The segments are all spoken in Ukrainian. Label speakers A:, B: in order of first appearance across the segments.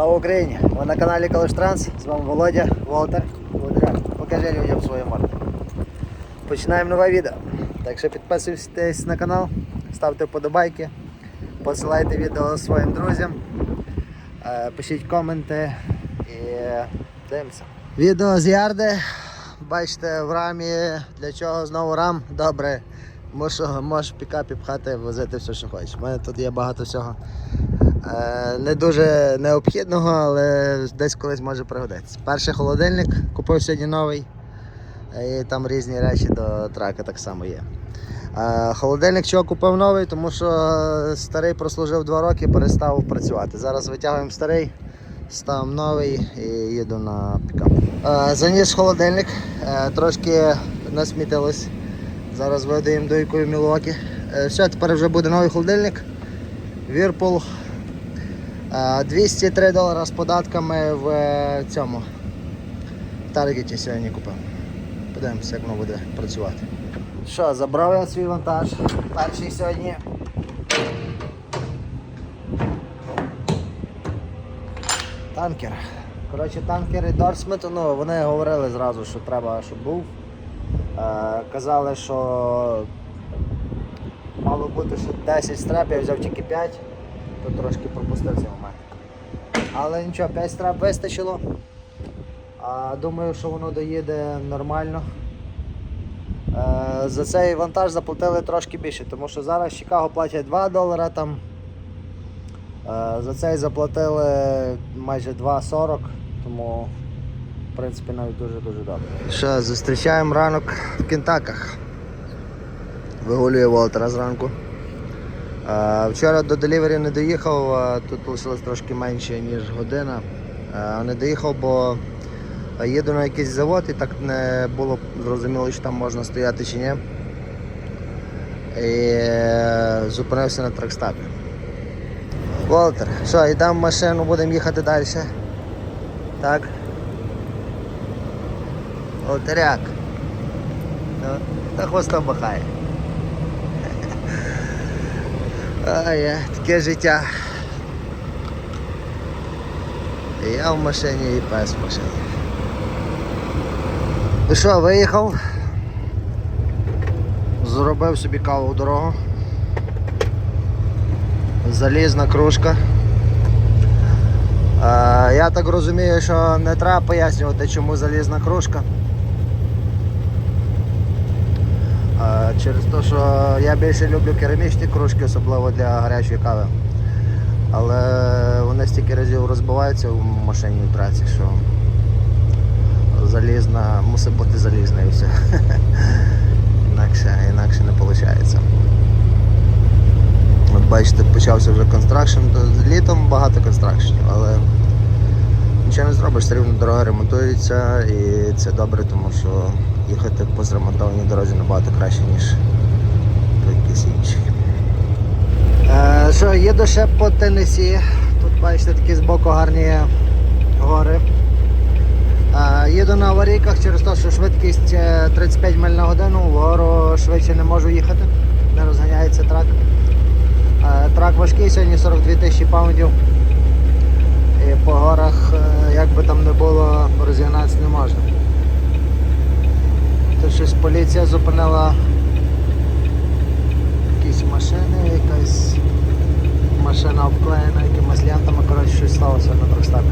A: Слава Україні! Ви на каналі Калиш Транс. З вами Володя, Волтер. Володя, покажи людям свою морду. Починаємо нове відео. Так що підписуйтесь на канал, ставте вподобайки, посилайте відео своїм друзям, е, пишіть коменти і дивимося. Відео з ярди. Бачите, в рамі для чого знову рам? Добре. Можеш, можеш в пікапі пхати, возити все, що хочеш. У мене тут є багато всього. Е, Не дуже необхідного, але десь колись може пригодитися. Перший холодильник купив сьогодні новий. І там різні речі до трака так само є. Е, Холодильник чого купив новий, тому що старий прослужив 2 роки, перестав працювати. Зараз витягуємо старий, ставимо новий і їду на пікап. Е, Заніс холодильник, е, трошки насмітилось. Зараз видаємо дуйкою Мілуокі. Е, Все, тепер вже буде новий холодильник. Е, 203 долара з податками в е, цьому Таргеті сьогодні купив. Подивимося, як воно буде працювати. Що, забрав я свій вантаж. Перший сьогодні. Танкер. Коротше, танкери Дорсмету, ну вони говорили зразу, що треба, щоб був. Е, казали, що мало бути ще 10 страп, я взяв тільки 5, то трошки пропустив цей момент. Але нічого, 5 страп вистачило. А, думаю, що воно доїде нормально. Е, за цей вантаж заплатили трошки більше, тому що зараз в Чикаго платять 2 долара там. Е, за цей заплатили майже 2,40, тому в принципі навіть дуже-дуже добре. Що, зустрічаємо ранок в Кентаках. Вигулює Волтера зранку. Вчора до делівері не доїхав, тут лишилось трошки менше, ніж година. Не доїхав, бо їду на якийсь завод і так не було зрозуміло, що там можна стояти чи ні. І е, зупинився на тракстапі. Волтер, що, йдемо в машину, будемо їхати далі. Так. Волтеряк. Ну, та хвостом бахає. Ай, таке життя. Я в машині і пес в машині. Ну що, виїхав? Зробив собі каву в дорогу. Залізна кружка. Я так розумію, що не треба пояснювати, чому залізна кружка. Е, через те, що я більше люблю керамічні кружки, особливо для гарячої кави. Але вони стільки разів розбиваються в машині в траці, що залізна, мусить бути залізна і все. Інакше, інакше не виходить. От бачите, почався вже констракшн, то літом багато констракшнів, але нічого не зробиш, все рівно дорога ремонтується і це добре, тому що їхати по зремонтованій дорозі набагато краще, ніж по якійсь іншій. Е, що, їду ще по Теннесі. Тут бачите такі збоку гарні гори. Е, їду на аварійках через те, що швидкість е, 35 миль на годину, вгору швидше не можу їхати, не розганяється трак. Е, Трак важкий, сьогодні 42 тисячі паундів. І по горах, е, як би там не було, розігнатися не можна. Тут щось поліція зупинила якісь машини, якась машина обклеєна якимось лентами, коротше, щось сталося на тракстапі.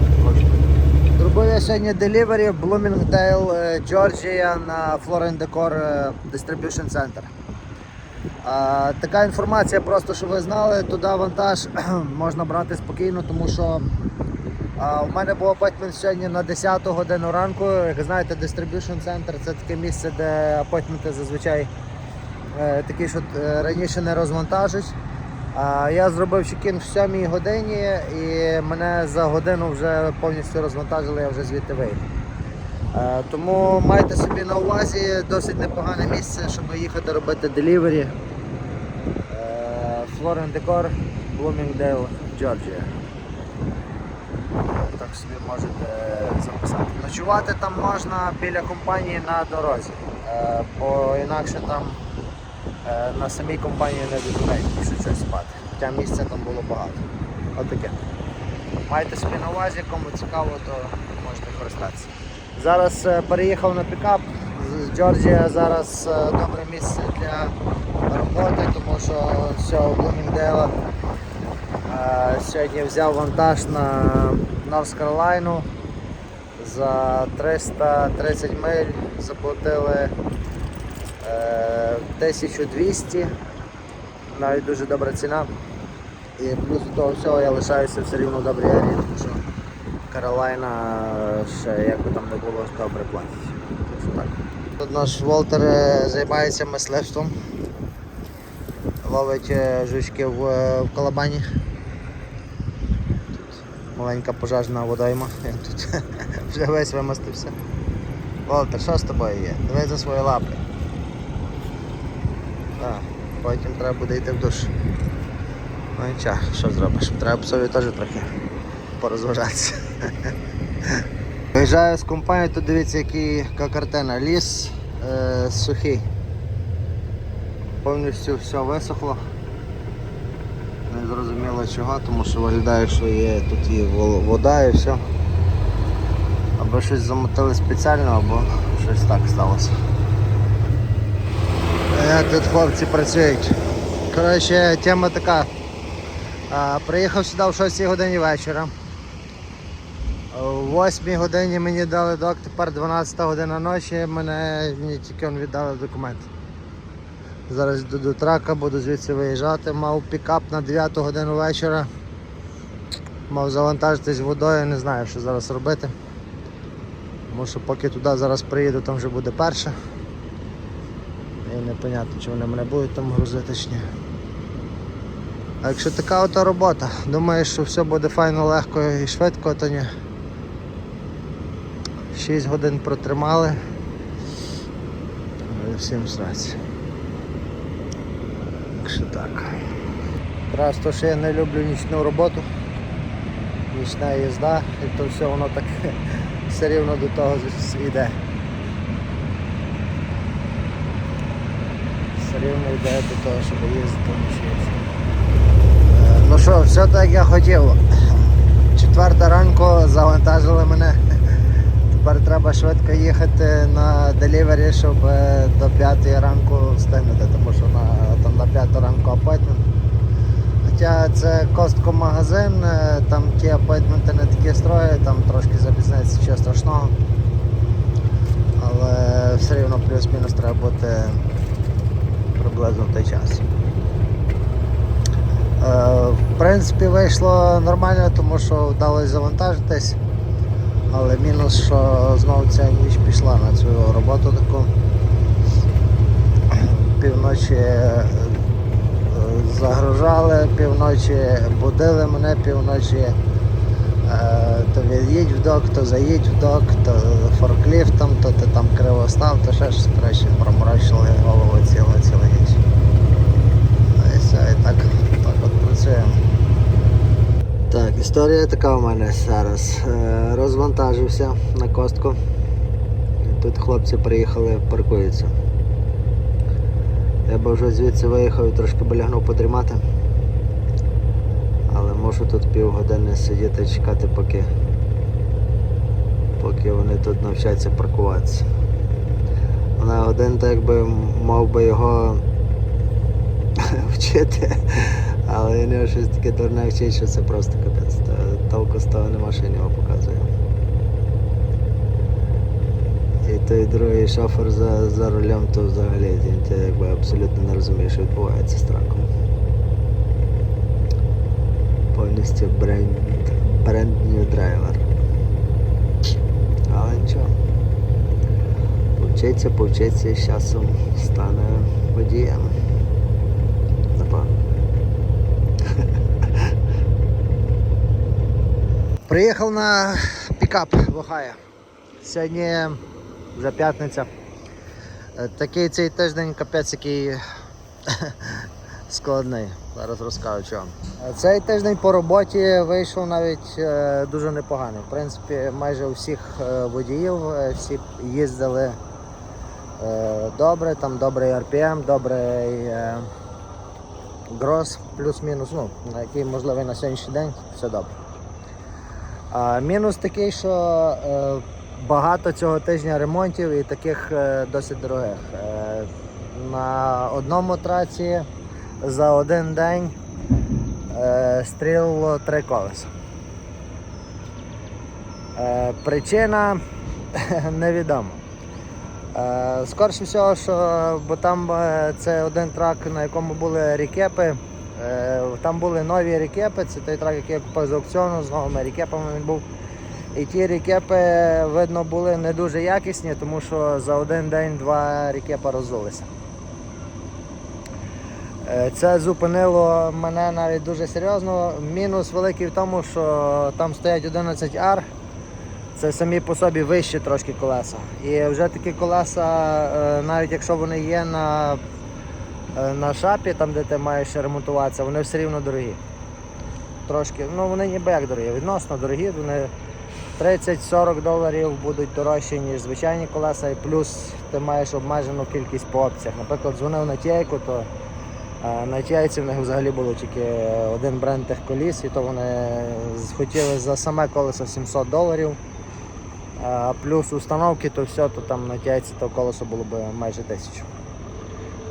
A: Зробив я сьогодні делівері в Bloomingdale, е, Джорджія на Florin Decor е, Distribution Center. А, така інформація, просто щоб ви знали, туди вантаж можна брати спокійно, тому що у мене був апойтмент сьогодні на 10 годину ранку. Як знаєте, Distribution Center це таке місце, де апойтменти зазвичай е, такі, що е, раніше не розвантажать. А, я зробив чекін в 7 годині і мене за годину вже повністю розвантажили, я вже звідти вийду. Е, Тому майте собі на увазі досить непогане місце, щоб їхати робити делівері. Флорен Декор, Bloomingdale, Джорджія. Так собі можете записати. Ночувати там можна біля компанії на дорозі, е, бо інакше там е, на самій компанії не дозволяють більше щось спати. Хоча місця там було багато. Отаке. Майте собі на увазі, кому цікаво, то можете користатися. Зараз е, переїхав на пікап. Джорджія зараз е, добре місце для роботи, тому що з цього Блуміндейла е, сьогодні взяв вантаж на Норс Каролайну. За 330 миль заплатили е, 1200, навіть дуже добра ціна. І плюс до того всього я лишаюся все рівно добрій арі, тому що Каролайна ще як би там не було, добре платить. Тут наш Волтер е, займається мисливством. Ловить е, жучків е, в колобані. Маленька пожежна водойма. Він тут вже весь вимастився. Волтер, що з тобою є? Дивись за свої лапи. Так, потім треба буде йти в душ. Ну нічого, що зробиш? Треба псові теж трохи порозважатися. Виїжджаю з компанії, тут дивіться, який, картина. Ліс е, сухий. Повністю все висохло. Зрозуміло чого, тому що виглядає, що є тут є вода і все. Або щось замотали спеціально, або щось так сталося. Як тут хлопці працюють. Коротше, тема така. А, приїхав сюди в 6 годині вечора. О 8 годині мені дали док, тепер 12 година ночі, мене мені тільки віддали документи. Зараз йду до трака, буду звідси виїжджати. Мав пікап на 9 годину вечора. Мав завантажитись водою, не знаю, що зараз робити. Тому що поки туди зараз приїду, там вже буде перше. І непонятно, чи вони мене будуть там грузити чи ні. А якщо така ото робота, думаєш, що все буде файно, легко і швидко, то ні. 6 годин протримали. Всім сраці. Так так. Просто що я не люблю нічну роботу. Нічна їзда, і то все воно так все рівно до того йде. Все рівно йде до того, щоб їздити вночі. Е, Ну що, все так як я хотів. Четверта ранку завантажили мене. Тепер треба швидко їхати на делівері, щоб е, до 5 ранку встигнути, тому що на, там на 5 ранку апойтмент. Хоча це костко магазин, е, там ті апойтменти не такі строї, там трошки запізниться, чого страшного. Але все рівно плюс-мінус треба бути приблизно в той час. Е, В принципі, вийшло нормально, тому що вдалося завантажитись. Але мінус, що знову ця ніч пішла на цю роботу таку. Півночі е, загружали, півночі будили мене, півночі е, то від'їдь в док, то заїдь в док, то форкліфтом, то ти там криво став, то ще щось коротше, проморочили голову цілу цілу ніч. Ну І все, і так, так от працюємо. Історія така у мене зараз. Е, Розвантажився на костку. Тут хлопці приїхали, паркуються. Я би вже звідси виїхав і трошки полягнув подрімати. Але можу тут півгодини сидіти і чекати, поки, поки вони тут навчаться паркуватися. Вона один так би мав би його вчити, але він його щось таке дурне вчить, що це просто капець. Толку з того нема, що він його показує. І той другий шофер за, за рулем, то взагалі він якби абсолютно не розуміє, що відбувається з траком. Повністю бренд, бренд new драйвер. Але нічого. Повчиться, повчиться і з часом стане водієм. Напевно. Приїхав на пікап в Ohio. Сьогодні вже п'ятниця. Е, Такий цей тиждень капець який складний. Зараз розкажу чого. Е, Цей тиждень по роботі вийшов навіть е, дуже непоганий. В принципі, майже у всіх водіїв всі їздили добре, там добрий RPM, добрий гроз, плюс-мінус, ну, який можливий на сьогоднішній день, все добре. Мінус такий, що е, багато цього тижня ремонтів і таких е, досить дорогих. Е, на одному траці за один день е, стрілило три колеса. Причина невідома. Е, Скорше всього, що бо там це один трак, на якому були рікепи. Е, Там були нові рікепи, це той трак, який я купив з аукціону, з новими рікепами він був. І ті рікепи, видно, були не дуже якісні, тому що за один день два рікепа роззулися. Е, Це зупинило мене навіть дуже серйозно. Мінус великий в тому, що там стоять 11 ар. Це самі по собі вищі трошки колеса. І вже такі колеса, е, навіть якщо вони є на, на шапі, там де ти маєш ремонтуватися, вони все рівно дорогі. Трошки, ну вони ніби як дорогі, відносно дорогі, вони 30-40 доларів будуть дорожчі, ніж звичайні колеса, і плюс ти маєш обмежену кількість по опціях. Наприклад, дзвонив на тійку, то е, на тійці в них взагалі було тільки один бренд тих коліс, і то вони хотіли за саме колесо 700 доларів. А плюс установки, то все, то там на тяйці то колесо було б майже тисячу.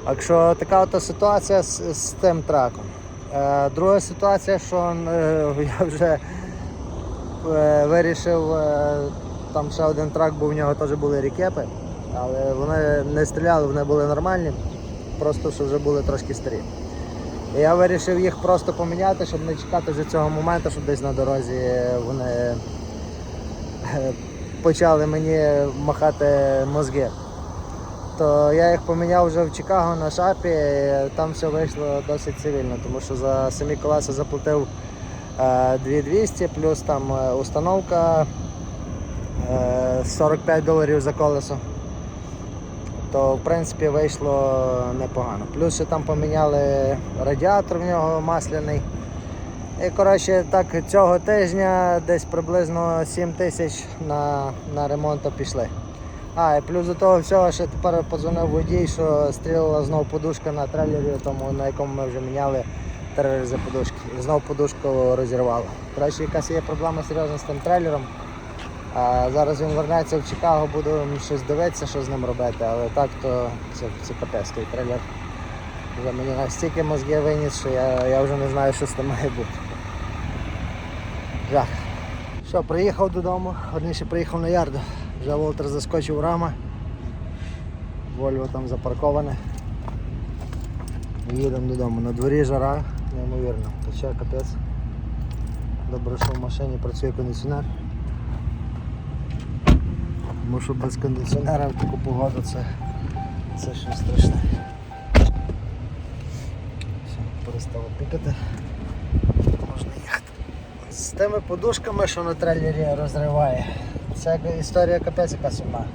A: Так що така от ситуація з, з тим траком. Е, друга ситуація, що е, я вже е, вирішив, е, там ще один трак, бо в нього теж були рікепи, але вони не стріляли, вони були нормальні, просто що вже були трошки старі. І я вирішив їх просто поміняти, щоб не чекати вже цього моменту, щоб десь на дорозі вони е, почали мені махати мозги. То я їх поміняв вже в Чикаго на шапі, там все вийшло досить цивільно, тому що за самі колеса заплатив е, 2200, плюс там е, установка е, 45 доларів за колесо. То в принципі вийшло непогано. Плюс ще там поміняли радіатор в нього масляний. І коротше, так цього тижня десь приблизно 7 тисяч на, на ремонт пішли. А, і плюс до того всього, ще тепер подзвонив водій, що стрілила знов подушка на трейлері, тому на якому ми вже міняли три рази подушки. І знов подушку розірвало. Коротше, якась є проблема серйозна з тим трейлером. А зараз він вернеться в Чикаго, буду щось дивитися, що з ним робити, але так то це, це капець трейлер. Вже мені настільки мозги виніс, що я, я вже не знаю, що з тим має бути. Жах. Що, приїхав додому, верніше приїхав на ярду. Вже Волтер заскочив рама. Вольво там запарковане. Їдемо додому. На дворі жара, неймовірно. Пече капець. Добре, що в машині працює кондиціонер. Тому що без кондиціонера в таку погоду це, це щось страшне. Все, перестало пікати. Можна їхати. З тими подушками, що на трейлері розриває. Це історія капець яка сумна.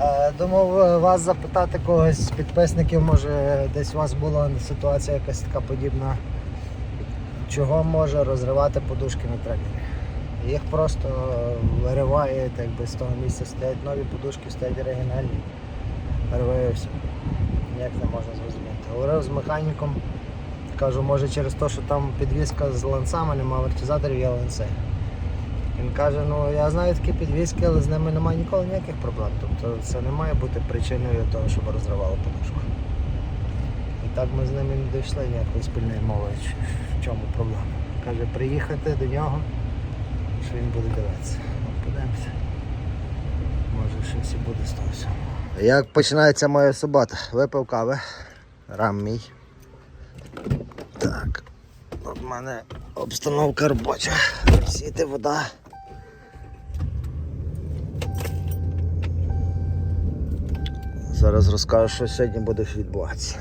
A: Е, Думав е, вас запитати когось з підписників, може десь у вас була ситуація якась така подібна. Чого може розривати подушки на трейлері? Їх просто вириває, так якби з того місця стоять нові подушки, стоять оригінальні. Вириває все. Ніяк не можна зрозуміти. Говорив з механіком, кажу, може через те, що там підвізка з ланцами, немає амортизаторів, є ланци. Він каже, ну я знаю такі підвізки, але з ними немає ніколи ніяких проблем. Тобто це не має бути причиною того, щоб розривало подушку. І так ми з ними не дійшли ніякої спільної мови, в чому проблема. Каже, приїхати до нього, що він буде дивитися. Ну, Подивимося. Може щось і буде з того всього. Як починається моя субота? Випив кави. Рам мій. Так. От мене обстановка робоча. Сіти вода. Зараз розкажу, що сьогодні буде відбуватися.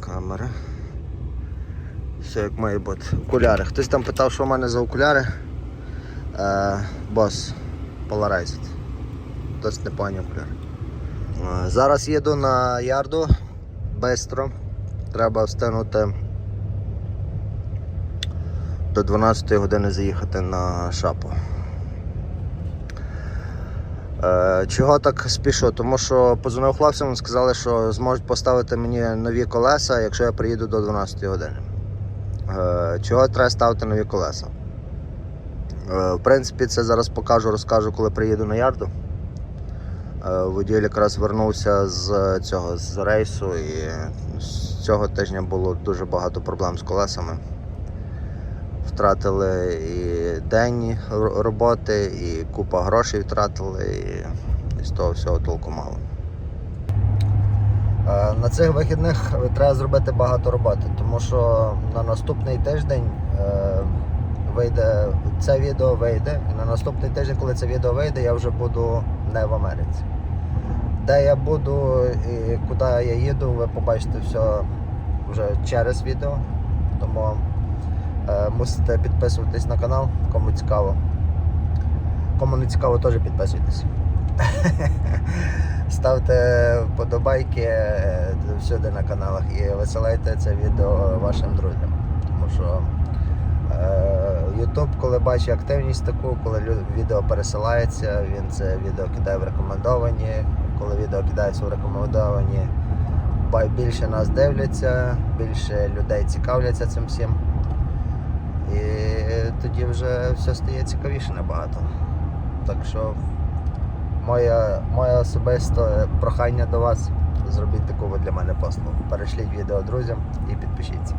A: Камера. Все як має бути. Окуляри. Хтось там питав, що в мене за окуляри. Е, бос Polarized. Досить непогані окуляри. Е, зараз їду на ярду. Бистро. Треба встигнути до 12 години заїхати на шапу. Е, Чого так спішу? Тому що позвонив хлопцям, сказали, що зможуть поставити мені нові колеса, якщо я приїду до 12 години. Е, Чого треба ставити нові колеса? Е, В принципі, це зараз покажу, розкажу, коли приїду на ярду. Водій якраз вернувся з цього з рейсу і з цього тижня було дуже багато проблем з колесами. Втратили і день роботи, і купа грошей втратили, і з того всього толку мало. Е, На цих вихідних треба зробити багато роботи, тому що на наступний тиждень е, вийде це відео вийде. І на наступний тиждень, коли це відео вийде, я вже буду не в Америці. Де я буду і куди я їду, ви побачите все вже через відео. Тому е, мусите підписуватись на канал, кому цікаво. Кому не цікаво, теж підписуйтесь. Ставте вподобайки е, всюди на каналах і висилайте це відео вашим друзям. Тому що е, YouTube, коли бачить активність таку, коли відео пересилається, він це відео кидає в рекомендовані. Коли відео кидається в рекомендовані, більше нас дивляться, більше людей цікавляться цим всім. І тоді вже все стає цікавіше набагато. Так що моє, моє особисте прохання до вас зробіть таку для мене послугу. Перешліть відео друзям і підпишіться.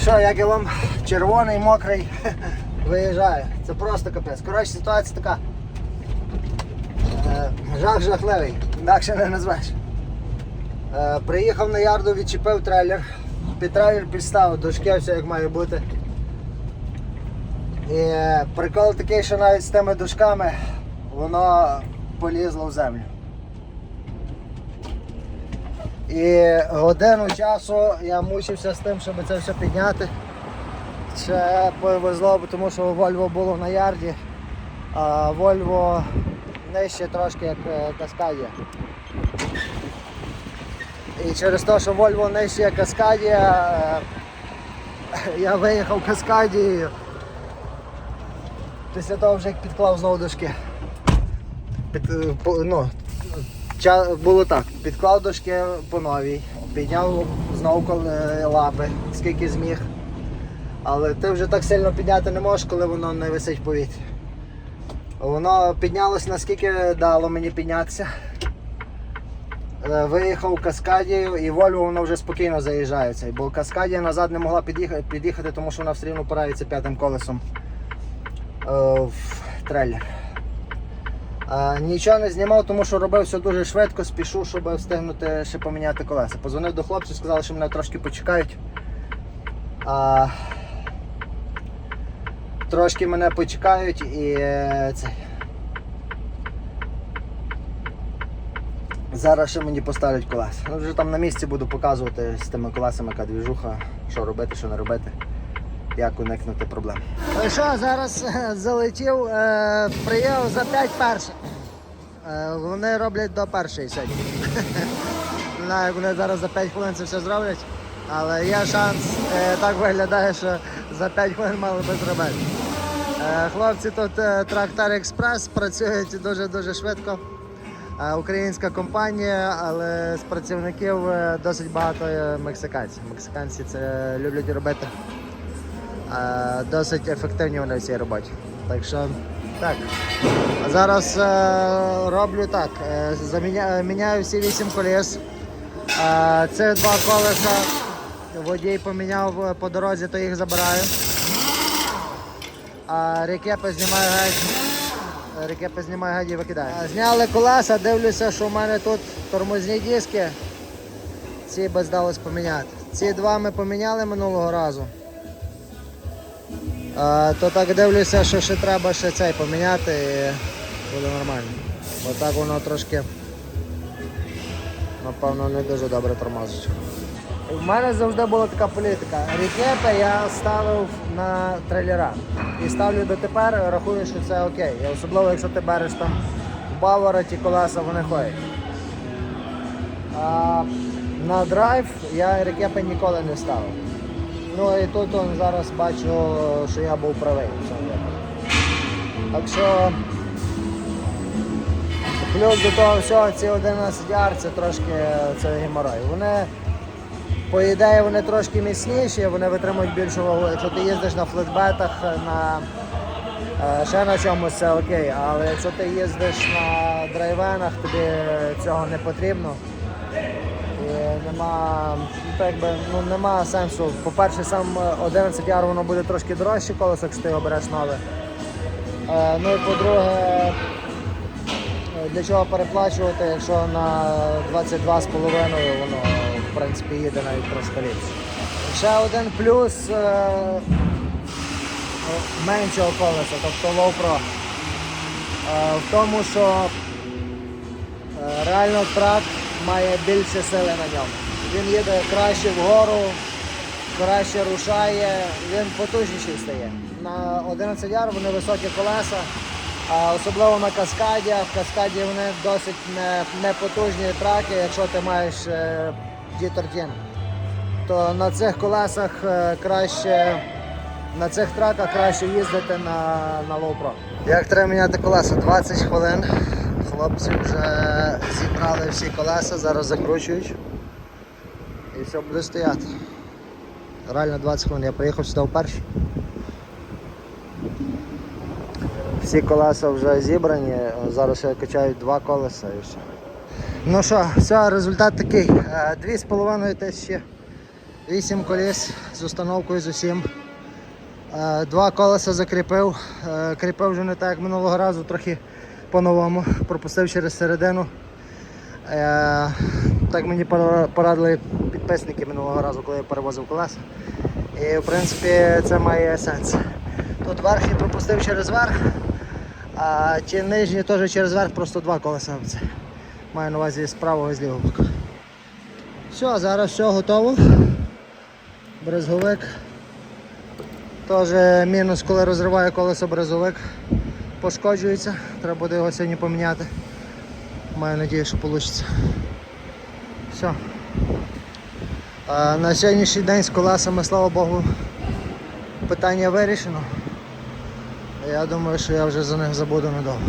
A: Що, як я вам червоний, мокрий виїжджаю. Це просто капець. Коротше, ситуація така. Е, жах жахливий, інакше не назвеш. Е, приїхав на ярду, відчепив трейлер. Під трейлер підставив, дошки все як має бути. І прикол такий, що навіть з тими дужками воно полізло в землю. І годину часу я мучився з тим, щоб це все підняти. Ще повезло, тому що Volvo було на ярді, а Volvo нижче трошки як е, Каскадія. І через те, що Volvo нижче як Каскадія, е, я виїхав Каскадією. Після того вже як підклав знову дошки. Під, е, ну, було так, підклав дошки по новій, підняв знову лапи, скільки зміг. Але ти вже так сильно підняти не можеш, коли воно не висить в повітрі. Воно піднялось наскільки дало мені піднятися. Е, Виїхав каскадію і Вольво воно вже спокійно заїжджає. цей, Бо каскадія назад не могла під'їхати, під'їхати тому що вона все рівно порається п'ятим колесом е, в трейлер. Нічого не знімав, тому що робив все дуже швидко, спішу, щоб встигнути ще поміняти колеса. Позвонив до хлопців, сказали, що мене трошки почекають. А, трошки мене почекають і е, це. Зараз ще мені поставлять колеса. Ну, вже там на місці буду показувати з тими колесами, яка двіжуха, що робити, що не робити, як уникнути проблем. Ну що, зараз е, залетів, е, приїхав за 5 перших. Е, вони роблять до першої сьогодні. Не знаю, як вони зараз за 5 хвилин це все зроблять, але є шанс, е, так виглядає, що за 5 хвилин мали би зробити. Е, Хлопці тут е, Трактор Експрес працюють дуже-дуже швидко. Е, Українська компанія, але з працівників е, досить багато е, мексиканців. Мексиканці це люблять робити. Е, Досить ефективні вони в цій роботі. Так що так. А зараз е, роблю так. е, заміня- міняю всі 8 колес. Е, Це два колеса. Водій поміняв по дорозі, то їх забираю. А рекепи знімаю геть. Рекепи знімаю геть і викидаю. Зняли колеса, дивлюся, що в мене тут тормозні диски. Ці би здалось поміняти. Ці два ми поміняли минулого разу. То так дивлюся, що ще треба ще цей поміняти і буде нормально. Бо так воно трошки, напевно, не дуже добре тормозить. У мене завжди була така політика. Рікепи я ставив на трейлера. І ставлю дотепер, рахую, що це окей. І особливо, якщо ти береш там в Бавара, ті колеса вони ходять. А на драйв я рекепи ніколи не ставив. Ну і тут он, зараз бачу, що я був правий. Так що плюс до того всього ці 11 яр це трошки це геморой. Вони, по ідеї, вони трошки міцніші, вони витримують більшу вагу. Якщо ти їздиш на флетбетах, на Е, Ще на чомусь це окей, але якщо ти їздиш на драйвенах, тобі цього не потрібно. Нема, якби, ну, нема сенсу. По-перше, сам 11 яр воно буде трошки дорожче колесо, якщо ти його береш нове. Е, Ну і по-друге, е, для чого переплачувати, якщо на 22,5 воно в принципі їде навіть трошки ліпше. Ще один плюс е, е, меншого колеса, тобто Low Pro. Е, В тому, що е, реально трак має більше сили на ньому. Він їде краще вгору, краще рушає, він потужніший стає. На 11 яр вони високі колеса, а особливо на каскаді. В каскаді вони досить не, непотужні траки, якщо ти маєш е, D-Tortin. То на цих колесах е, краще, на цих траках краще їздити на, на Pro. Як треба міняти колеса? 20 хвилин. Хлопці вже зібрали всі колеса, зараз закручують. І все буде стояти. Реально 20 хвилин. Я приїхав сюди вперше. Всі колеса вже зібрані, зараз я качаю два колеса і все. Ну що, все, результат такий. Е, Дві з половиною тисячі, вісім коліс з установкою з усім. Е, Два колеса закріпив. Е, Кріпив вже не так, як минулого разу, трохи по-новому. Пропустив через середину. Е, Так мені порадили підписники минулого разу, коли я перевозив колеса. І в принципі це має сенс. Тут верхній пропустив через верх, а ті нижні теж через верх, просто два колеса. Маю на увазі з правого і з лівого боку. Все, зараз все готово. Брезговик. Теж мінус, коли розриває колесо брезовик, пошкоджується. Треба буде його сьогодні поміняти. Маю надію, що вийде. Все. А на сьогоднішній день з колесами, слава Богу, питання вирішено. Я думаю, що я вже за них забуду надовго.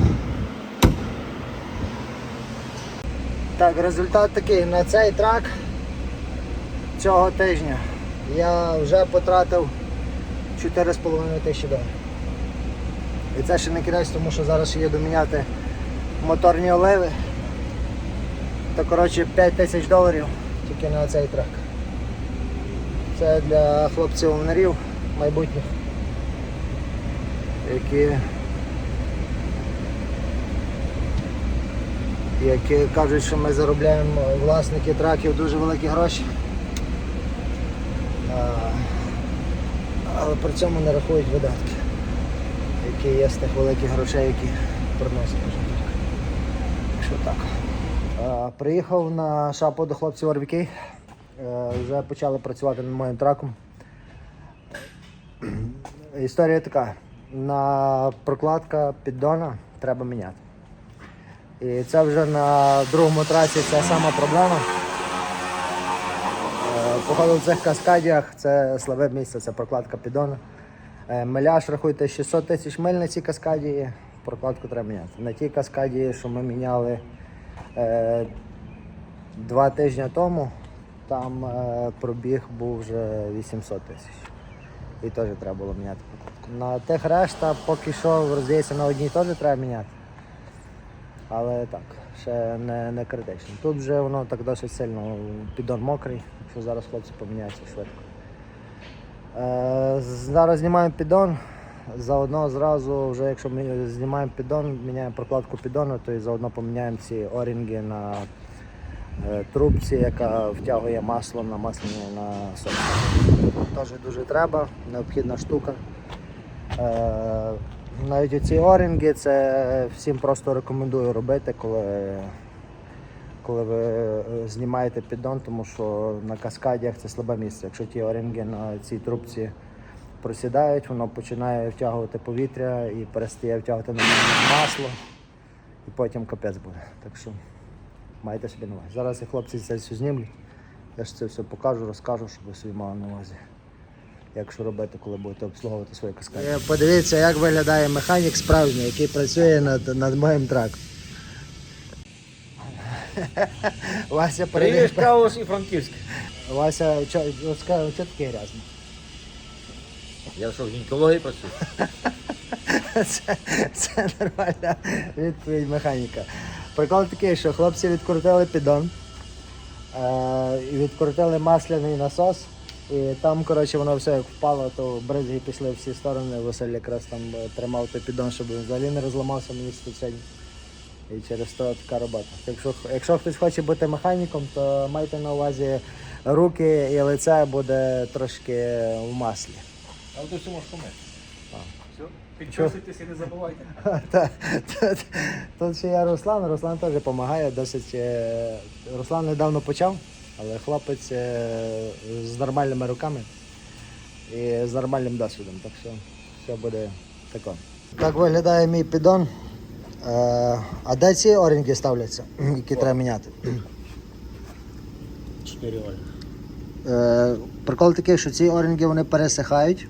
A: Так, результат такий. На цей трак цього тижня я вже потратив 4,5 тисячі доларів. І це ще не кінець, тому що зараз ще їду міняти моторні оливи. То коротше 5 тисяч доларів тільки на цей трак. Це для хлопців-овнарів майбутніх, які, які кажуть, що ми заробляємо власники траків дуже великі гроші. Але при цьому не рахують видатки, які є з тих великих грошей, які приносять. скажімо так. А, Приїхав на шапу до хлопців RVK. Е, Вже почали працювати над моїм траком. Історія така. На прокладка піддона треба міняти. І це вже на другому траці ця сама проблема. Е, Походу в цих каскадіях це слабе місце, це прокладка піддона. Е, Миляж рахуйте 600 тисяч миль на цій каскаді, прокладку треба міняти. На тій каскаді, що ми міняли е, два тижні тому, там е, пробіг був вже 800 тисяч. І теж треба було міняти прокладку. На тих решта поки що роздається на одній теж треба міняти. Але так, ще не, не критично. Тут вже воно так досить сильно піддон мокрий, якщо зараз хлопці поміняються швидко. Е, зараз знімаємо піддон. Заодно зразу, вже якщо ми знімаємо піддон, міняємо прокладку піддону, то і заодно поміняємо ці орінги на е, трубці, яка втягує масло на масляні на соус. Теж дуже треба, необхідна штука. Е, навіть ці орінги це всім просто рекомендую робити, коли, коли ви е, знімаєте піддон, тому що на каскадіях це слабе місце. Якщо ті орінги на цій трубці просідають, воно починає втягувати повітря і перестає втягувати на масло, і потім капець буде. Так що майте собі на увазі. Зараз і хлопці це все знімлять. Я ж це все покажу, розкажу, щоб ви собі мали на увазі. Як що робити, коли будете обслуговувати свої каскади. Подивіться, як виглядає механік справжній, який працює над, над моїм траком. Вася
B: Привіт,
A: перевір.
B: Каус і Франківськ.
A: Вася, чо, от скажи, чого таке грязне?
B: Я що, в гінекології працюю?
A: Це, це нормальна відповідь механіка. Прикол такий, що хлопці відкрутили піддон, е, і відкрутили масляний насос. І там, коротше, воно все як впало, то бризги пішли в всі сторони. Василь якраз там е, тримав той піддон, щоб він взагалі не розламався мені сьогодні. І через то така робота. Якщо, якщо хтось хоче бути механіком, то майте на увазі руки і лице буде трошки в маслі.
B: Але ти все можеш помити.
A: А.
B: Все. Підписуйтесь і не забувайте.
A: Тут ще є Руслан, Руслан теж допомагає. Досить. е, Руслан недавно почав, але хлопець е, з нормальними руками і з нормальним досвідом. Так що все буде таке. Так виглядає мій піддон. А де ці орінги ставляться, які треба міняти?
B: Чотири олі.
A: Е, Прикол такий, що ці орінги вони пересихають.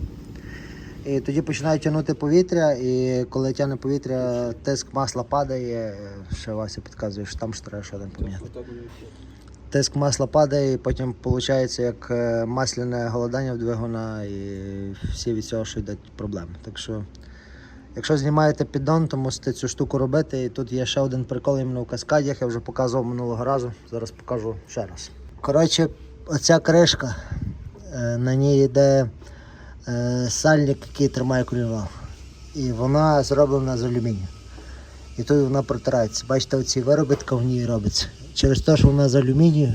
A: І тоді починають тягнути повітря, і коли тягне повітря, тиск масла падає. Е, Ще Вася підказує, що там ж треба що там поміняти. Тиск масла падає, і потім виходить як е, масляне голодання в двигуна, і всі від цього що йдуть проблеми. Так що, якщо знімаєте піддон, то мусите цю штуку робити. І тут є ще один прикол іменно в каскадях, я вже показував минулого разу. Зараз покажу ще раз. Коротше, оця кришка, е, на ній йде е, сальник, який тримає колінвал. І вона зроблена з алюмінію. І тут вона протирається. Бачите, оці виробітка в ній робиться. Через те, що вона з алюмінію,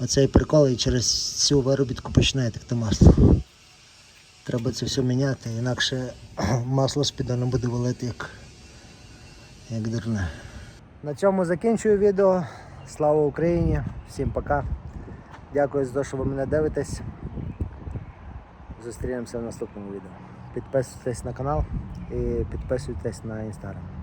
A: оцей прикол і через цю виробітку починає текти масло. Треба це все міняти, інакше масло з піддону буде валити як, як дурне. На цьому закінчую відео. Слава Україні! Всім пока. Дякую за те, що ви мене дивитесь. Зустрінемося в наступному відео. Підписуйтесь на канал і підписуйтесь на інстаграм.